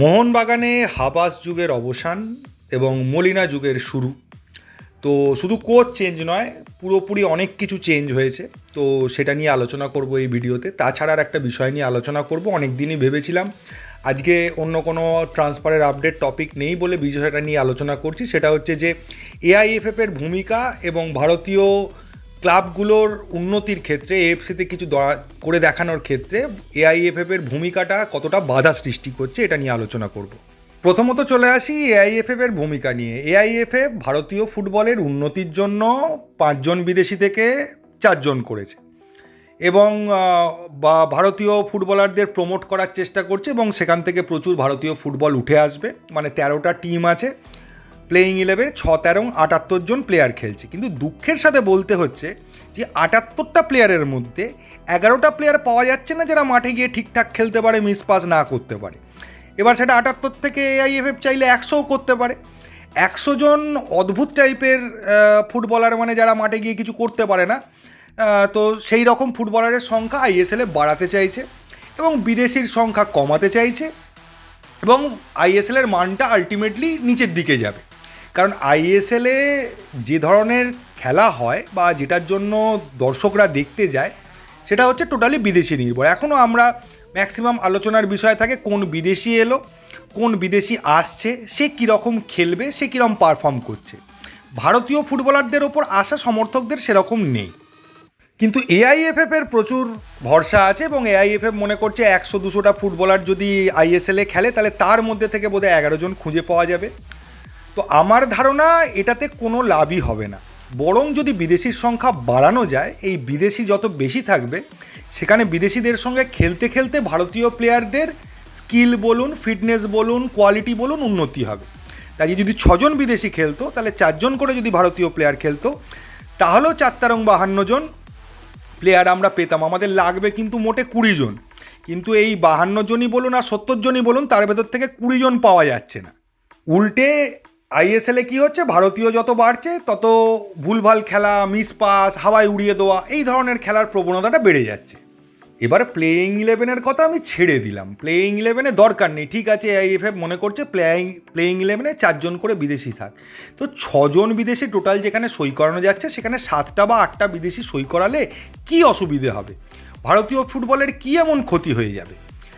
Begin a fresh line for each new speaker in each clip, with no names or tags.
মোহনবাগানে Habas যুগের অবসান এবং মলিনা যুগের শুরু। তো শুধু কোচ চেঞ্জ নয়, পুরোপুরি অনেক কিছু চেঞ্জ হয়েছে। তো সেটা নিয়ে আলোচনা করব এই ভিডিওতে। তাছাড়া আর একটা বিষয় নিয়ে আলোচনা করব অনেক দিনই ভেবেছিলাম আজকে অন্য কোনো ট্রান্সফারের আপডেট টপিক নেই বলে বিষয়টা নিয়ে আলোচনা করছি। সেটা হচ্ছে যে এআইএফএফের ভূমিকা এবং ভারতীয় ক্লাবগুলোর উন্নতির ক্ষেত্রে এএফসিতে কিছু করে দেখানোর ক্ষেত্রে এআইএফএফ এর ভূমিকাটা কতটা বাধা সৃষ্টি করছে এটা নিয়ে আলোচনা করব। প্রথমত চলে আসি এআইএফএফ এর ভূমিকা নিয়ে। এআইএফএফ ভারতীয় ফুটবলের উন্নতির জন্য পাঁচজন বিদেশি থেকে চারজন করেছে এবং বা ভারতীয় ফুটবলারদের প্রমোট করার চেষ্টা করছে এবং সেখান থেকে প্রচুর ভারতীয় ফুটবল উঠে আসবে। মানে তেরোটা টিম আছে। প্লেয়িং ইলেভেন ছ, তেরো, আটাত্তর জন প্লেয়ার খেলছে। কিন্তু দুঃখের সাথে বলতে হচ্ছে যে, আটাত্তরটা প্লেয়ারের মধ্যে এগারোটা প্লেয়ার পাওয়া যাচ্ছে না যারা মাঠে গিয়ে ঠিকঠাক খেলতে পারে মিস পাস না করতে পারে। এবার সেটা আটাত্তর থেকে এআইএফএফ চাইলে একশোও করতে পারে। একশো জন অদ্ভুত টাইপের ফুটবলার মানে যারা মাঠে গিয়ে কিছু করতে পারে না তো সেই রকম ফুটবলারের সংখ্যা আইএসএলে বাড়াতে চাইছে এবং বিদেশির সংখ্যা কমাতে চাইছে এবং আইএসএলের মানটা আলটিমেটলি নিচের দিকে যাবে। কারণ আইএসএলে যে ধরনের খেলা হয় বা যেটার জন্য দর্শকরা দেখতে যায়, সেটা হচ্ছে টোটালি বিদেশি নির্ভর। এখনও আমরা ম্যাক্সিমাম আলোচনার বিষয় থাকে, কোন বিদেশি এলো, কোন বিদেশি আসছে, সে কীরকম খেলবে, সে কীরকম পারফর্ম করছে। ভারতীয় ফুটবলারদের ওপর আশা সমর্থকদের সেরকম নেই। কিন্তু এআইএফএফ এর প্রচুর ভরসা আছে এবং এআইএফএফ মনে করছে একশো দুশোটা ফুটবলার যদি আইএসএল খেলে, তাহলে তার মধ্যে থেকে বোধহয় এগারো জন খুঁজে পাওয়া যাবে। তো আমার ধারণা এটাতে কোনো লাভই হবে না। বরং যদি বিদেশির সংখ্যা বাড়ানো যায়, এই বিদেশি যত বেশি থাকবে, সেখানে বিদেশিদের সঙ্গে খেলতে খেলতে ভারতীয় প্লেয়ারদের স্কিল বলুন ফিটনেস বলুন কোয়ালিটি বলুন উন্নতি হবে। তাই যদি ছজন বিদেশি খেলতো, তাহলে চারজন করে যদি ভারতীয় প্লেয়ার খেলতো, তাহলেও চার তেরং বাহান্ন জন প্লেয়ার আমরা পেতাম। আমাদের লাগবে কিন্তু মোটে কুড়ি জন। কিন্তু এই বাহান্ন জনই বলুন আর সত্তর জনই বলুন, তার ভেতর থেকে কুড়ি জন পাওয়া যাচ্ছে না। উল্টে আইএসএলে কি হচ্ছে? ভারতীয় যত বাড়ছে, তত ভুলভাল খেলা মিস পাস হাওয়ায় উড়িয়ে দেওয়া, এই ধরনের খেলার প্রবণতাটা বেড়ে যাচ্ছে। এবার প্লেয়িং ইলেভেনের কথা আমি ছেড়ে দিলাম। প্লেয়িং ইলেভেনে দরকার নেই। ঠিক আছে আইএফএফ মনে করছে প্লেয়িং প্লেয়িং ইলেভেনে চারজন করে বিদেশি থাক। তো ছজন বিদেশি টোটাল যেখানে সই করানো যাচ্ছে, সেখানে সাতটা বা আটটা বিদেশি সই করালে কি অসুবিধে হবে? ভারতীয় ফুটবলের কি এমন ক্ষতি হয়ে যাবে?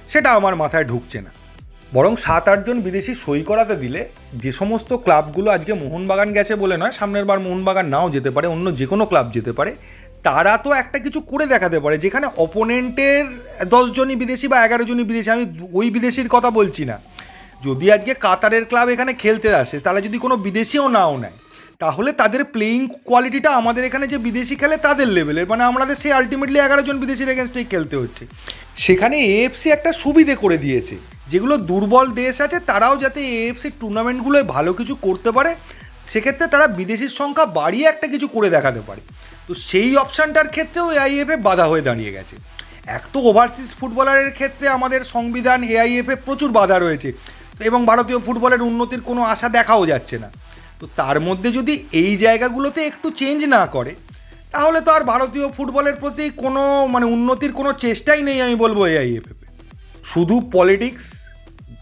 সেটা আমার মাথায় ঢুকছে না। বরং সাত আটজন বিদেশি সই করাতে দিলে যে সমস্ত ক্লাবগুলো আজকে মোহনবাগান গেছে বলে নয়, সামনের বার মোহনবাগান নাও যেতে পারে, অন্য যে কোনো ক্লাব যেতে পারে, তারা তো একটা কিছু করে দেখাতে পারে, যেখানে অপোনেন্টের দশজনই বিদেশি বা এগারো জনই বিদেশি, আমি ওই বিদেশির কথা বলছি না। যদি আজকে কাতারের ক্লাব এখানে খেলতে আসে, তাহলে যদি কোনো বিদেশিও নাও নেয় তাহলে তাদের প্লেয়িং কোয়ালিটিটা আমাদের এখানে যে বিদেশি খেলে তাদের লেভেলের মানে আমাদের সেই আলটিমেটলি এগারো জন বিদেশির এগেনস্টেই খেলতে হচ্ছে। সেখানে এএফসি একটা সুবিধে করে দিয়েছে, যেগুলো দুর্বল দেশ আছে, তারাও যাতে এএফসি টুর্নামেন্টগুলোয় ভালো কিছু করতে পারে, সেক্ষেত্রে তারা বিদেশির সংখ্যা বাড়িয়ে একটা কিছু করে দেখাতে পারে। তো সেই অপশানটার ক্ষেত্রেও এআইএফএ বাধা হয়ে দাঁড়িয়ে গেছে। এক তো ওভারসিজ ফুটবলারের ক্ষেত্রে আমাদের সংবিধান এআইএফএ প্রচুর বাধা রয়েছে, এবং ভারতীয় ফুটবলের উন্নতির কোনো আশা দেখাও যাচ্ছে না। তো তার মধ্যে যদি এই জায়গাগুলোতে একটু চেঞ্জ না করে, তাহলে তো আর ভারতীয় ফুটবলের প্রতি কোনো মানে উন্নতির কোনো চেষ্টাই নেই আমি বলব এআইএফএফ শুধু পলিটিক্স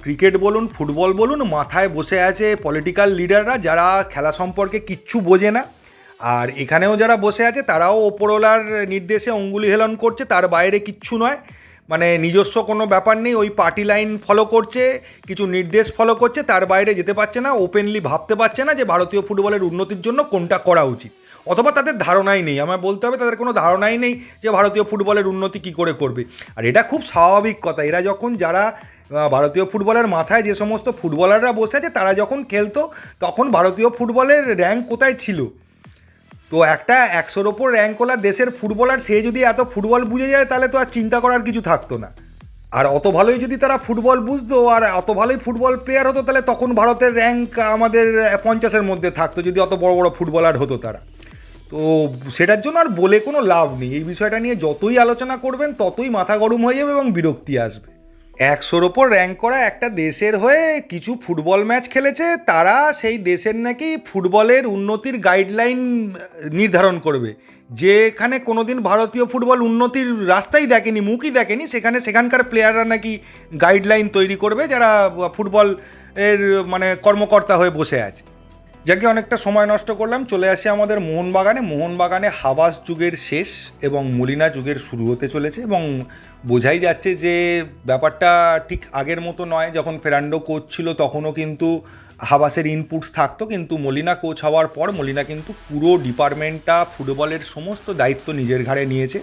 ক্রিকেট বলুন, ফুটবল বলুন, মাথায় বসে আছে পলিটিক্যাল লিডাররা যারা খেলা সম্পর্কে কিচ্ছু বোঝে না। আর এখানেও যারা বসে আছে, তারাও ওপরওয়ালার নির্দেশে অঙ্গুলি হেলন করছে, তার বাইরে কিচ্ছু নয়। মানে নিজস্ব কোনো ব্যাপার নেই, ওই পার্টি লাইন ফলো করছে, কিছু নির্দেশ ফলো করছে, তার বাইরে যেতে পারছে না ওপেনলি ভাবতে পারছে না যে ভারতীয় ফুটবলের উন্নতির জন্য কোনটা করা উচিত। অথবা তাদের ধারণাই নেই, আমার বলতে হবে তাদের কোনো ধারণাই নেই যে ভারতীয় ফুটবলের উন্নতি কী করে করবে। আর এটা খুব স্বাভাবিক কথা, এরা যখন যারা ভারতীয় ফুটবলের মাথায় যে সমস্ত ফুটবলাররা বসে আছে, তারা যখন খেলতো, তখন ভারতীয় ফুটবলের র্যাঙ্ক কোথায় ছিল? তো একটা একশোর ওপর র্যাঙ্কওয়ালা দেশের ফুটবলার, সে যদি এত ফুটবল বুঝে যায়, তাহলে তো আর চিন্তা করার কিছু থাকতো না। আর অত ভালোই যদি তারা ফুটবল বুঝতো, আর অত ভালোই ফুটবল প্লেয়ার হতো, তাহলে তখন ভারতের র্যাঙ্ক আমাদের পঞ্চাশের মধ্যে থাকতো, যদি অত বড় বড় ফুটবলার হতো তারা। তো সেটার জন্য আর বলে কোনো লাভ নেই। এই বিষয়টা নিয়ে যতই আলোচনা করবেন, ততই মাথা গরম হয়ে যাবে এবং বিরক্তি আসবে। একশোর ওপর র্যাঙ্ক করা একটা দেশের হয়ে কিছু ফুটবল ম্যাচ খেলেছে, তারা সেই দেশের নাকি ফুটবলের উন্নতির গাইডলাইন নির্ধারণ করবে। যেখানে কোনোদিন ভারতীয় ফুটবল উন্নতির রাস্তাই দেখেনি, মুখই দেখেনি, সেখানে সেখানকার প্লেয়াররা নাকি গাইডলাইন তৈরি করবে, যারা ফুটবল এর মানে কর্মকর্তা হয়ে বসে আছে। যাকে অনেকটা সময় নষ্ট করলাম, চলে আসি আমাদের মোহনবাগানে। মোহনবাগানে হাবাস যুগের শেষ এবং মলিনা যুগের শুরু হতে চলেছে এবং বোঝাই যাচ্ছে যে ব্যাপারটা ঠিক আগের মতো নয়। যখন ফেরান্ডো কোচ ছিল, তখনও কিন্তু হাবাসের ইনপুটস থাকতো, কিন্তু মলিনা কোচ হওয়ার পর মলিনা কিন্তু পুরো ডিপার্টমেন্টটা, ফুটবলের সমস্ত দায়িত্ব নিজের ঘাড়ে নিয়েছে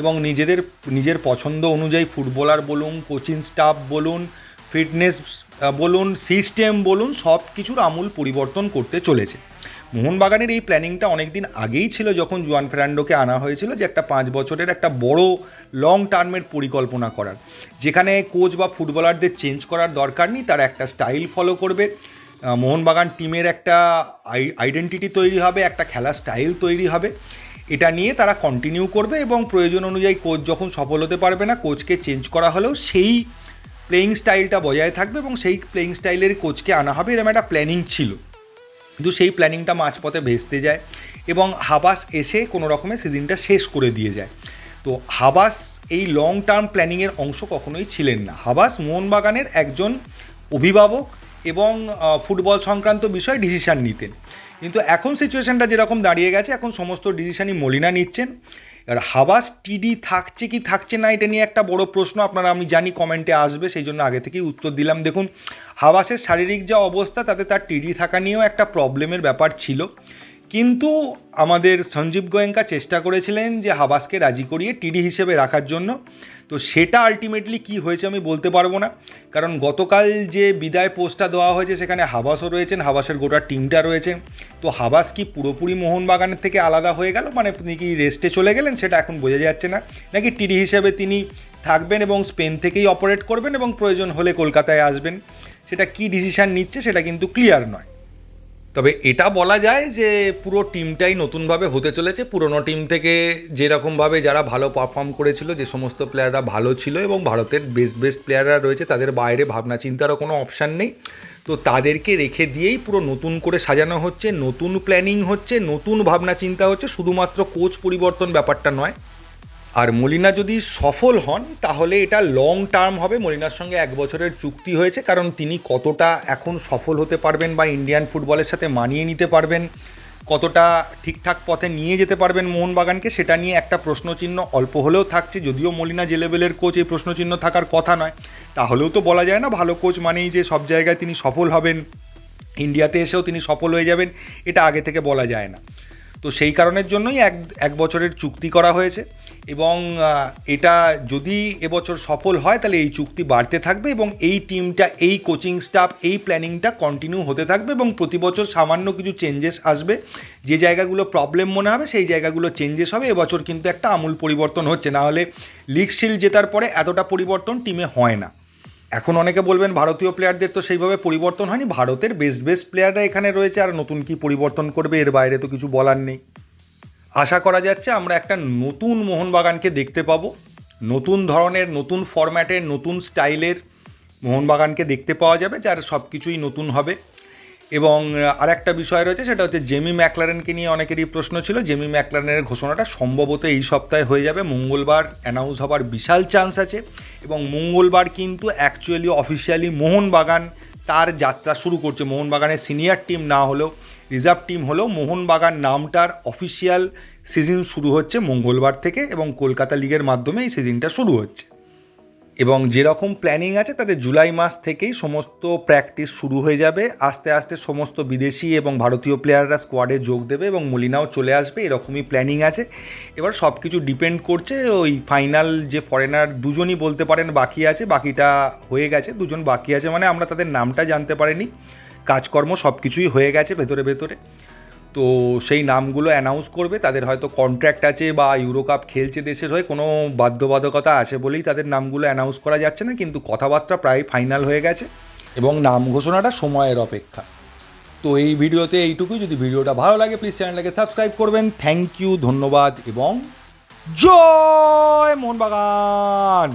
এবং নিজেদের, নিজের পছন্দ অনুযায়ী ফুটবলার বলুন কোচিং স্টাফ বলুন ফিটনেস বলুন, সিস্টেম বলুন, সব কিছুর আমূল পরিবর্তন করতে চলেছে। মোহনবাগানের এই প্ল্যানিংটা অনেক দিন আগেই ছিল যখন জুয়ান ফেরান্ডোকে আনা হয়েছিল যে একটা পাঁচ বছরের একটা বড় লং টার্মের পরিকল্পনা করার। যেখানে কোচ বা ফুটবলারদের চেঞ্জ করার দরকার নেই, তারা একটা স্টাইল ফলো করবে। মোহনবাগান টিমের একটা আইডেন্টিটি তৈরি হবে, একটা খেলার স্টাইল তৈরি হবে। এটা নিয়ে তারা কন্টিনিউ করবে এবং প্রয়োজন অনুযায়ী কোচ যখন সফল হতে পারবে না কোচকে চেঞ্জ করা হলেও সেই প্লেয়িং স্টাইলটা বজায় থাকবে এবং সেই প্লেয়িং স্টাইলের কোচকে আনা হবে। এরকম একটা প্ল্যানিং ছিল। কিন্তু সেই প্ল্যানিংটা মাঝপথে ভেস্তে যায় এবং হাবাস এসে কোনো রকমের সিজনটা শেষ করে দিয়ে যায়। তো হাবাস এই লং টার্ম প্ল্যানিংয়ের অংশ কখনোই ছিলেন না। হাবাস মোহনবাগানের একজন অভিভাবক এবং ফুটবল সংক্রান্ত বিষয়ে ডিসিশান নিতেন। কিন্তু এখন সিচুয়েশানটা যেরকম দাঁড়িয়ে গেছে, এখন সমস্ত ডিসিশানই মলিনা নিচ্ছেন। এবার হাবাস টিডি থাকছে কি থাকছে না, এটা নিয়ে একটা বড় প্রশ্ন আপনারা, আমি জানি কমেন্টে আসবে, সেই জন্য আগে থেকেই উত্তর দিলাম। দেখুন, হাবাসের শারীরিক যা অবস্থা, তাতে তার টিডি থাকা নিয়েও একটা প্রবলেমের ব্যাপার ছিল। কিন্তু আমাদের সঞ্জীব গোয়েঙ্কা চেষ্টা করেছিলেন যে হাবাসকে রাজি করিয়ে টিডি হিসেবে রাখার জন্য। তো সেটা আলটিমেটলি কি হয়েছে আমি বলতে পারব না। কারণ গতকাল যে বিদায় পোস্টটা দেওয়া হয়েছে, সেখানে হাবাসও রয়েছেন, হাবাসের গোটা টিমটা রয়েছে। তো হাবাস কি পুরোপুরি মোহনবাগানের থেকে আলাদা হয়ে গেল? মানে তিনি কি রেস্টে চলে গেলেন? সেটা এখন বোঝা যাচ্ছে না। নাকি টিডি হিসেবে তিনি থাকবেন এবং স্পেন থেকেই অপারেট করবেন এবং প্রয়োজন হলে কলকাতায় আসবেন? সেটা কি ডিসিশান নিচ্ছে, সেটা কিন্তু ক্লিয়ার নয়। তবে এটা বলা যায় যে পুরো টিমটাই নতুনভাবে হতে চলেছে। পুরনো টিম থেকে যেরকমভাবে যারা ভালো পারফর্ম করেছিল, যে সমস্ত প্লেয়াররা ভালো ছিল এবং ভারতের বেস্ট বেস্ট প্লেয়াররা রয়েছে, তাদের বাইরে ভাবনা চিন্তারও কোনো অপশান নেই। তো তাদেরকে রেখে দিয়েই পুরো নতুন করে সাজানো হচ্ছে, নতুন প্ল্যানিং হচ্ছে, নতুন ভাবনা চিন্তা হচ্ছে, শুধুমাত্র কোচ পরিবর্তন ব্যাপারটা নয়। আর মলিনা যদি সফল হন, তাহলে এটা লং টার্ম হবে। মলিনার সঙ্গে এক বছরের চুক্তি হয়েছে, কারণ তিনি কতটা এখন সফল হতে পারবেন বা ইন্ডিয়ান ফুটবলের সাথে মানিয়ে নিতে পারবেন, কতটা ঠিকঠাক পথে নিয়ে যেতে পারবেন মোহনবাগানকে, সেটা নিয়ে একটা প্রশ্নচিহ্ন অল্প হলেও থাকছে। যদিও মলিনা যে লেভেলের কোচ এই প্রশ্নচিহ্ন থাকার কথা নয়। তাহলেও তো বলা যায় না, ভালো কোচ মানেই যে সব জায়গায় তিনি সফল হবেন ইন্ডিয়াতে এসেও তিনি সফল হয়ে যাবেন, এটা আগে থেকে বলা যায় না। তো সেই কারণের জন্যই এক এক বছরের চুক্তি করা হয়েছে। এবং এটা যদি এবছর সফল হয়, তাহলে এই চুক্তি বাড়তে থাকবে এবং এই টিমটা, এই কোচিং স্টাফ, এই প্ল্যানিংটা কন্টিনিউ হতে থাকবে এবং প্রতি বছর সামান্য কিছু চেঞ্জেস আসবে। যে জায়গাগুলো প্রবলেম মনে হবে, সেই জায়গাগুলো চেঞ্জেস হবে। এবছর কিন্তু একটা আমূল পরিবর্তন হচ্ছে। না হলে লিগ শিল্ড জেতার পরে এতটা পরিবর্তন টিমে হয় না। এখন অনেকে বলবেন, ভারতীয় প্লেয়ারদের তো সেইভাবে পরিবর্তন হয়নি। ভারতের বেস্ট বেস্ট প্লেয়াররা এখানে রয়েছে। আর নতুন কি পরিবর্তন করবে? এর বাইরে তো কিছু বলার নেই। আশা করা যাচ্ছে আমরা একটা নতুন মোহনবাগানকে দেখতে পাবো। নতুন ধরনের, নতুন ফরম্যাটের নতুন স্টাইলের মোহনবাগানকে দেখতে পাওয়া যাবে, যার সব কিছুই নতুন হবে। এবং আর একটা বিষয় রয়েছে, সেটা হচ্ছে জেমি ম্যাকলারেনকে নিয়ে অনেকেরই প্রশ্ন ছিল। জেমি ম্যাকলারেনের ঘোষণাটা সম্ভবত এই সপ্তাহে হয়ে যাবে। মঙ্গলবার অ্যানাউন্স হবার বিশাল চান্স আছে এবং মঙ্গলবার কিন্তু অ্যাকচুয়ালি অফিসিয়ালি মোহনবাগান তার যাত্রা শুরু করছে। মোহনবাগানের সিনিয়র টিম না হলেও রিজার্ভ টিম হলেও মোহনবাগান নামটার অফিসিয়াল সিজন শুরু হচ্ছে মঙ্গলবার থেকে এবং কলকাতা লিগের মাধ্যমে এই সিজনটা শুরু হচ্ছে। এবং যেরকম প্ল্যানিং আছে, তাতে জুলাই মাস থেকেই সমস্ত প্র্যাকটিস শুরু হয়ে যাবে। আস্তে আস্তে সমস্ত বিদেশি এবং ভারতীয় প্লেয়াররা স্কোয়াডে যোগ দেবে এবং মলিনাও চলে আসবে, এরকমই প্ল্যানিং আছে। এবার সব কিছু ডিপেন্ড করছে ওই ফাইনাল যে ফরেনার দুজনই বলতে পারেন বাকি আছে, বাকিটা হয়ে গেছে, দুজন বাকি আছে মানে আমরা তাদের নামটা জানতে পারিনি। কাজকর্ম সব কিছুই হয়ে গেছে ভেতরে ভেতরে। তো সেই নামগুলো অ্যানাউন্স করবে, তাদের হয়তো কন্ট্র্যাক্ট আছে বা ইউরো কাপ খেলছে দেশের হয়ে, কোনো বাধ্যবাধকতা আছে বলেই তাদের নামগুলো অ্যানাউন্স করা যাচ্ছে না, কিন্তু কথাবার্তা প্রায় ফাইনাল হয়ে গেছে এবং নাম ঘোষণাটা সময়ের অপেক্ষা। তো এই ভিডিওতে এইটুকুই, যদি ভিডিওটা ভালো লাগে প্লিজ চ্যানেলটাকে সাবস্ক্রাইব করবেন। থ্যাংক ইউ ধন্যবাদ এবং জয় মোহনবাগান!